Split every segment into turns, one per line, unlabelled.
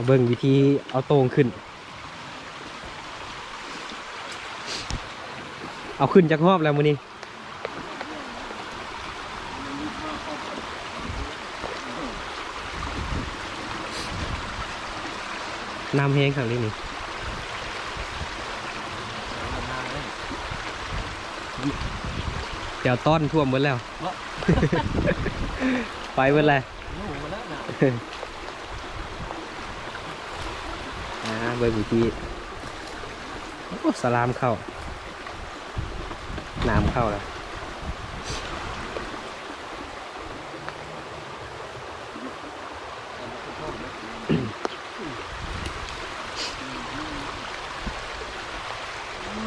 มาเบิ่งวิธีเอาโตรงขึ้น เอาขึ้นจากหอบแล้วมือนี้น้ำแห้งขังนี้นี่เดี๋ยวต้อนท่วมหมดแล้ว ไปหมดเลย
โอ้โหแล้วนะ
อ่า เบอร์วิธีโอ้สลามเข้าน้ำเข้าแล้ว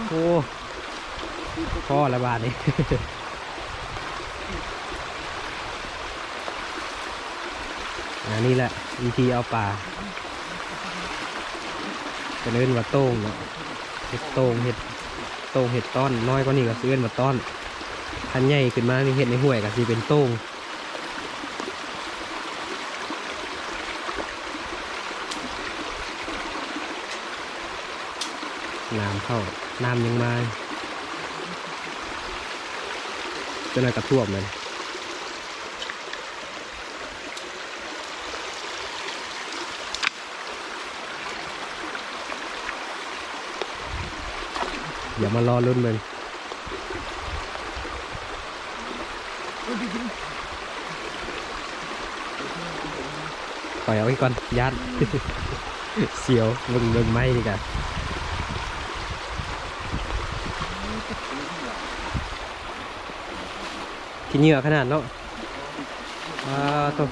โอ้พ่อระบาดนี่อันนี้แหละวิธีเอาปลา จะเล่นว่าโต้งเนาะเห็ดโต้งเห็ดโต้งเห็ดต้อน น้อยกว่านี้ก็ซื้อมาต้อนทันใหญ่ขึ้นมานี่เห็ดในห้วยก็สิเป็นโต้งน้ำเข้าน้ำยังมาจะน่อยกระท่วมเลย เดี๋ยวมารอรุ่นมึงปล่อยเอาไว้ก่อนยัดเสียวมึงมึงไม่ดีกันขี้เหงื่อขนาดเนาะอ่าตัว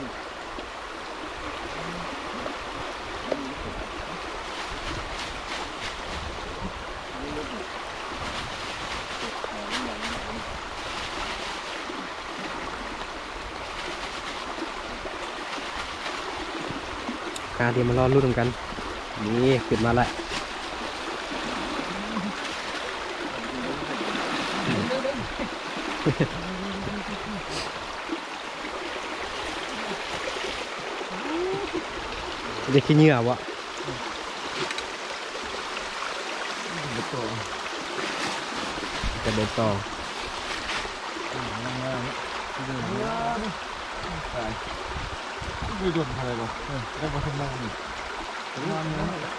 าเดี๋ยวมารอรุ่นกัน นี่ขึ้นมาและจะขี้เหงื่อวะจะเดินต่อ
ดูดนอะไรบ่ได้มาทำงานนี่ทำงานเนี่ย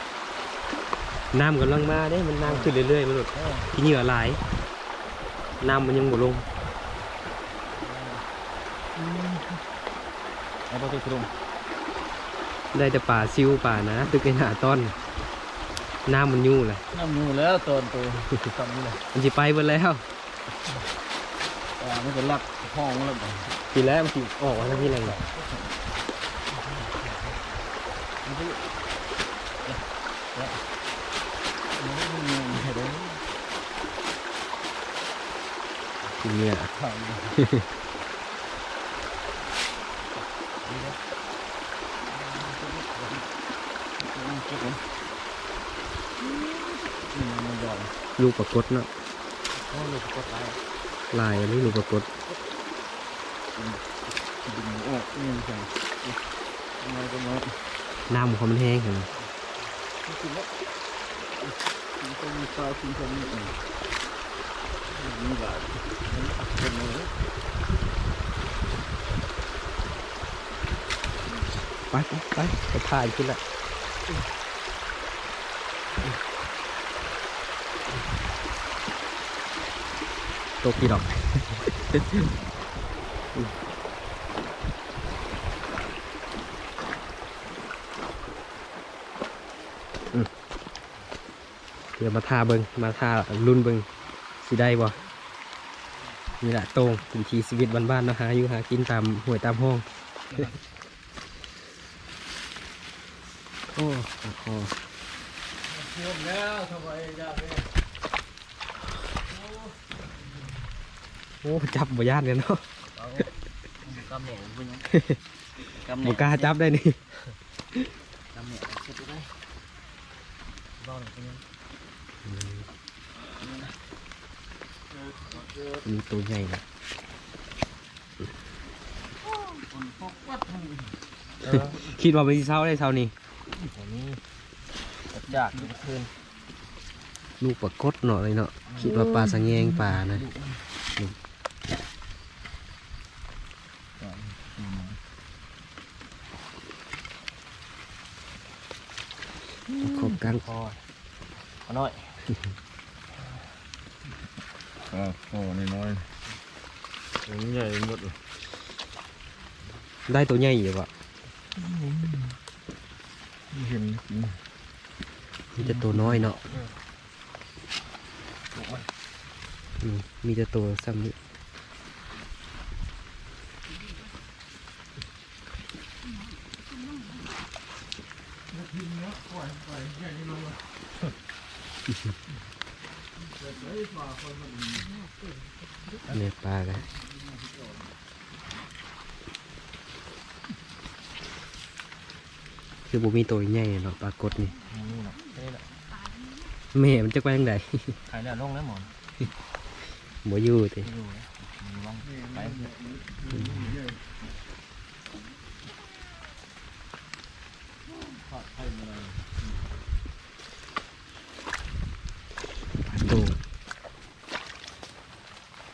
น้ำกำลังมาเด้มันน้ำขึ้นเรื่อยๆมันหลุดขี้เหงื่อหลายน้ำมันยังหมดลง
เอาไปตรง
ได้แต่ป่าซิวป่านะตึกไอหนาต้นน้ำมันยู่เลย
น้ำมือแล้วตอนตัวทำนี่แหละ
มันจะไปหมดแล้ว
อ่ามันจะลักห้องแล้ว
ปีแรกมันสิออกมาทางที่ไหนเนี่ย
มันจะมันไม่มีเห็นไหม
ขี้ เหงื่
ก็บมันมันย
ลูกปรากฏเนาะ
ลูกกดลค์
ลายอันนี้ลูกปรากฏ
ดึงออกนี่ใช่มาก็มา
น้ำของมันแห้งเห็นไหม
กินแล้วกินก็มีข้าวกินก็มีอะมีบาทเป็นเลย
ไปไปไปไปถ่ายขึ้นละตกกี่ดอกเดี๋ยวมาทาเบิงมาทารุ่นเบิงสิได้บ่นี่แหละโตรงวิถีชีวิตบ้านๆนะหาอยู่หากินตามห้วยตามห้อง โอ้ปากคอ
หมดแล้วทำไมยากเลย
โอ้จับบ่ย่านกันเนาะ
เอากำเหนียวเป็นยังกำเหนี
บ่
ยว
กล้าจับได้นี่
กำเหนียวเสร็จได้บ้าหนึ่งเป็นยัง
มีตัวใหญ่นะ
คนพกวัดทั้ง
คิดว่ามันสิเช้าได้เช้านี้
อันนี้กระจากอยู่คืน
ลูกปลากดเนาะเลยเนาะคิดว่าปลาสังแยงปลานะขอบกัง
พอพอน้อย
อ่าโอ้น้อยๆตัวใหญ่หมดเลย
ได้ตัวใหญ่อยู่วะ
ไม่เห็นจริง
มีแต่ตัวน้อยเนาะอืมมีแต่ตัวซ้ำนี่เนี่ยปลากัน คือบุมีตัวใหญ่เนาะปลากดนี่
นี่แหละนี่แหละ
แม่มันจะไปทางใด
ขายแล้วลงแล้วหมอน
บ่อยู่ติ
ไม่อยู่นะมึงลองไปทอดไข่มาเลย
ตัว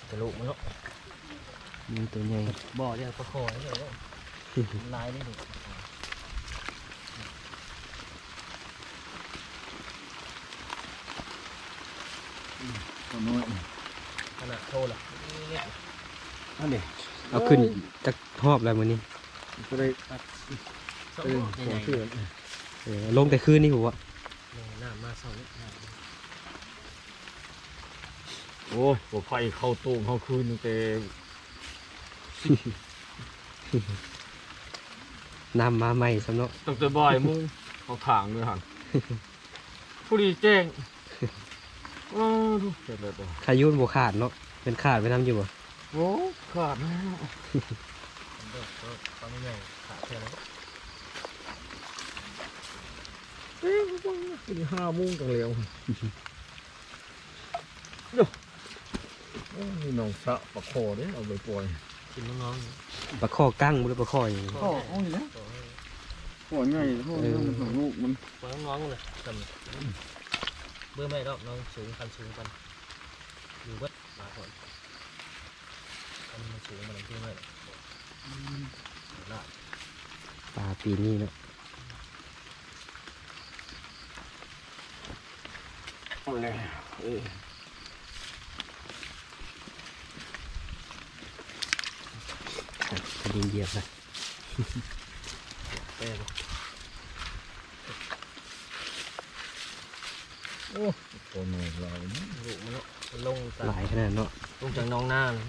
จะลุกมันเนาะ
มีตัวใหญ่
บ่อเนี่ยประคอนี่เลยลายนี่ดู
ตัวน้อย
ขนาดโทละนี่
อันนี้
เอาขึ้นจากหอบแล้วมื้อนี้
ก็ได้
สอง
เออ
ให
ขอ
ญ่
เสื้อ
เออลงแต่คืนนี่หัว
ๆหน้ามาสองนี่
โอ้ยหัวไฟเข้าตู้เข้าคืนตั้งแต่
น้ำมาใหม่สำเนาะ
ตั้งแต่บ่ายโมุ้งเขาถางเลยหันผู้ดีแจ้ง อ้าวดูเสร็จแล้วตัว
ขายุนบ่ขาดเนาะเป็นขาดไปน้ำอยู่บ่
โอ้ขาดแล้ว
เด็กก็ตอนนี้ใหญ่ขาเท่านั้น
เอ้ยเป็นห้าโมุ้งกันแล้วเดี๋ยวโอ้ยนี่น้องสะปะคอเด้เอาไปปล่อย
กินน้อง
ปลาข้อกั้งบ่ได้ปลาข้ออย่างนี้
ๆ
โอ้โอ้ยนะปล่อยง่ายโทษเรื่องมันของลูกมัน
ปล่อยน้องๆเลยกัน เบื่อไม่รอบน้องสูงคันสูงกันอยู่วัดมาก่อนคันมันสูงมันเพื่อไม่ละ
ปลาปีนี้เนาะกระดิ่งเหยียบนะ
แป้ง
อ้ตัวหน้อยเราเนี่ย
ลูกมันเนาะลงจาก
หลายขนาดเนาะ
ลงจากน้องหน้าเลย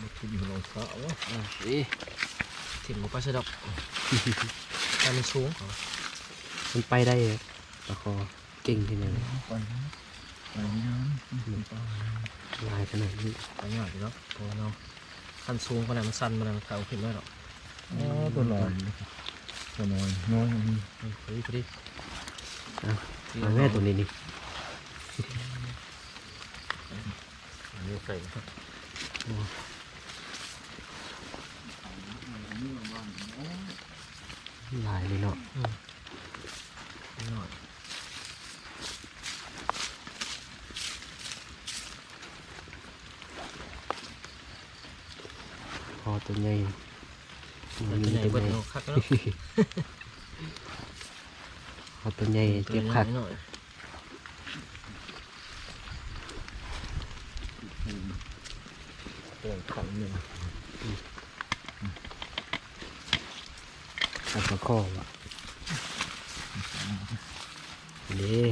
มันกินน้องสะวะ
อะสิถิ่มมันก็ใช่ดอกแต่มันสูง
มันไปได้เลยปลาคอเก่งที่ไหนเลย
ไปนะไปนะมันไป
หลายขนาดนี้
ไปหน่อยดีเนาะโอ้เนาะคันสูงขนาดมันสั้นมันเขาขึ้นไม่หรอก
โอ้ตัวน้อยตัวน้อยน้อยมัน
เฮ้ยพอดีพอดี
มาแม่ตัวนี้นี่
อันนี้ใส่
หลายเลยเนาะ
หน่อย
คอตัวใหญ่
มันจะใหญ่
ตัว
เบิด
ใหญ่
เนาะคักเนาะ
คอ ตัวใหญ่เจ็บคัก
หน่อย
ตัวขังเนี่ย
คักปลาคอวะนี่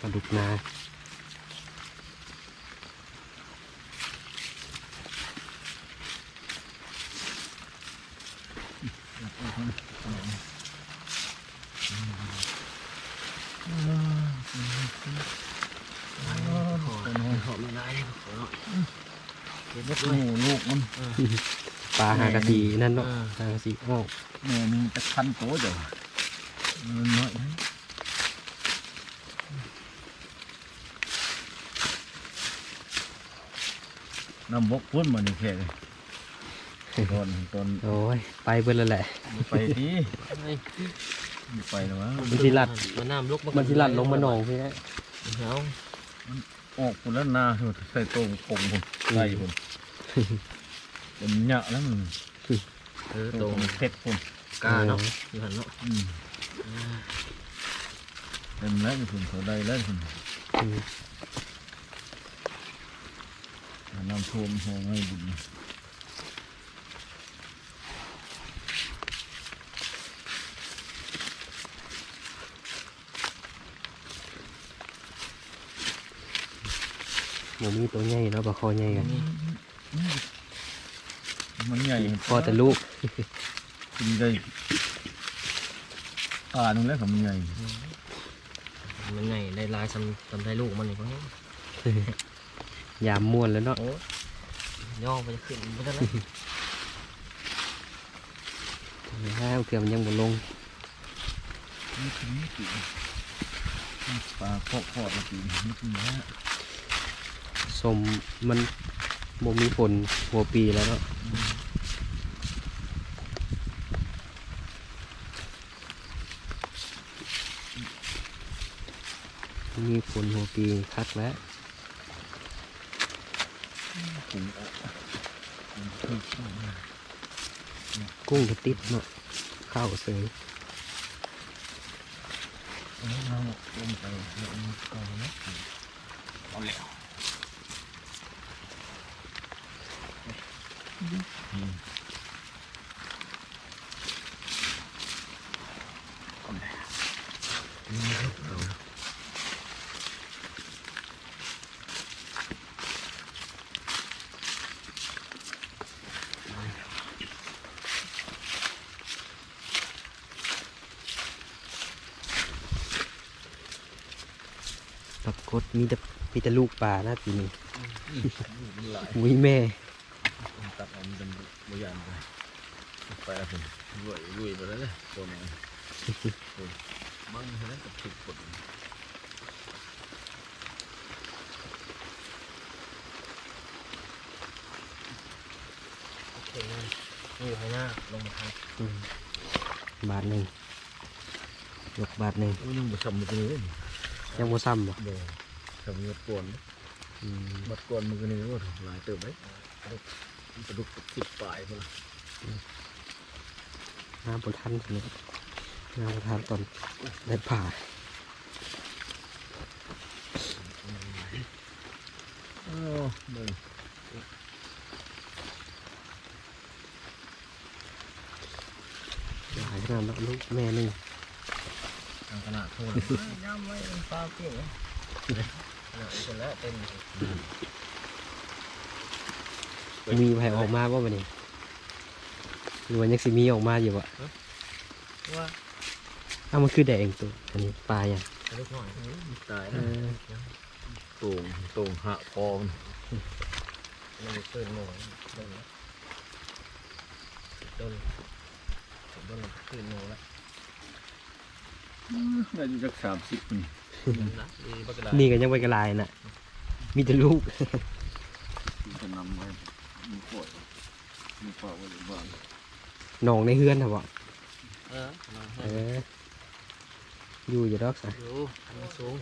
ปลาดุกนา
ตัวน้อย หอมไม่ได้ขอหน่อยเดี๋ยวเบิด
โอ้
ด้วย
ลูกมัน
ปลาหากะสีนั่นเนาะ
อ่า
หากะสีอ้อก
แม่มีจะพันตัวเดียวมันน้อยนะน้ำบกพ่นมาในแค่เลย ตอนตอน
โอ้ยไปเบิ่แล้วแหละ
ไปดิ
เฮ้ย
ไปแล้ววะ
มันสิลัด
มันน้ำลุก
มันสิลัดลงมาหนองพี่ฮะ
เอา
ออกคนแล้วนาใส่ตรงคงคนไล่คนเป็นเหยะแล้วมัน
เออ
ต
ต
ร
รงง
เพชรคน
กาเนาะอยู่หันเนาะ
อืมเต็มแล้วคนเขาได้แล้วคน
อืม
น้ำท่วมห้องให้บุญ
มูมีตัวใหญ่เนาะปลาคอใหญ่กัน
มันใหญ่
พอแต่ลูก
กินได้อ่านึงแล้วของมันใหญ่
มันไงได้ลายทำทำได้ลูกมันนี่ก็
ยามม่วนแล้วเนาะ
โอ้ย่อไปขึ้นไปได้แล้ว
ห้าวเกือบมันยังบ่ลง
นี่คือนี่คือปลาเพาะเพาะละปีนี่คือนะ
สมมันบ่มีฝนหัวปีแล้วเนาะมีฝนหัวปีคักแล้ว
กุ้
งก็ติดเนาะข้าวเสย
เอาแล้วมันเข้านะเอาแล้ว
ปรากฏมีแต่มีแต่ลูกปลานะปีนี้
มันหลาย
อุ้ยแม่
ตัดเอามันเป็นบยานไปไปแล้วผมรวยรวยไปแล้วเลยตัวนี้มั่งเท่านั้นกับถูกกด
โอเคนี่อยู่ข้างหน้าลงมาครับ
อืมบาทหนึ่งยกบาทหนึ่ง
โอ้ยยังบ่ซ้ำมันเลย
ยังบ่ซ้ำบ่
บ่ซ้ำเงินก่อน
อืม
บัดก่อนมันก็นี่ว่าหลายเติบไหม กระดุกสิบปลายพุ่น
น้ำบนทันเลยน้ำบนทันตอนได้ผ่า
โอ้เบิ่ง
หลายขนาดนั้นลูกแม่หนึ่ง
ทางขนาดโทษย่ำไว้ปลาเก่ง
ขนาดนี้คนแล้วเต็ม
มีไผออกมาบ่วันนี้หรือว่ายังสิมีออกมาอยู่บ่
ว่า
อ้าวมันคือแดงตัวอันนี้ปลาอย่าง
เล็กน้อย
ตาย
เอ
นะ
อ
โต่งโต่งหะคอมัน
มันเกินหมูโดนแล้วโดนโดนขึ้นหมูแล้ว
น่าจะสักสามสิบนี่
นะดีบักกระดา
นี่ก็ยังไปกระลายน่ะมีแต่ลูก
จะนำไว้ มีปวดมีปวดไว้หรือบ้าน
หนองในเฮือนนะบ่
เออมา
เอออยู่อยู่ดอกสะ
อยู่มันสูง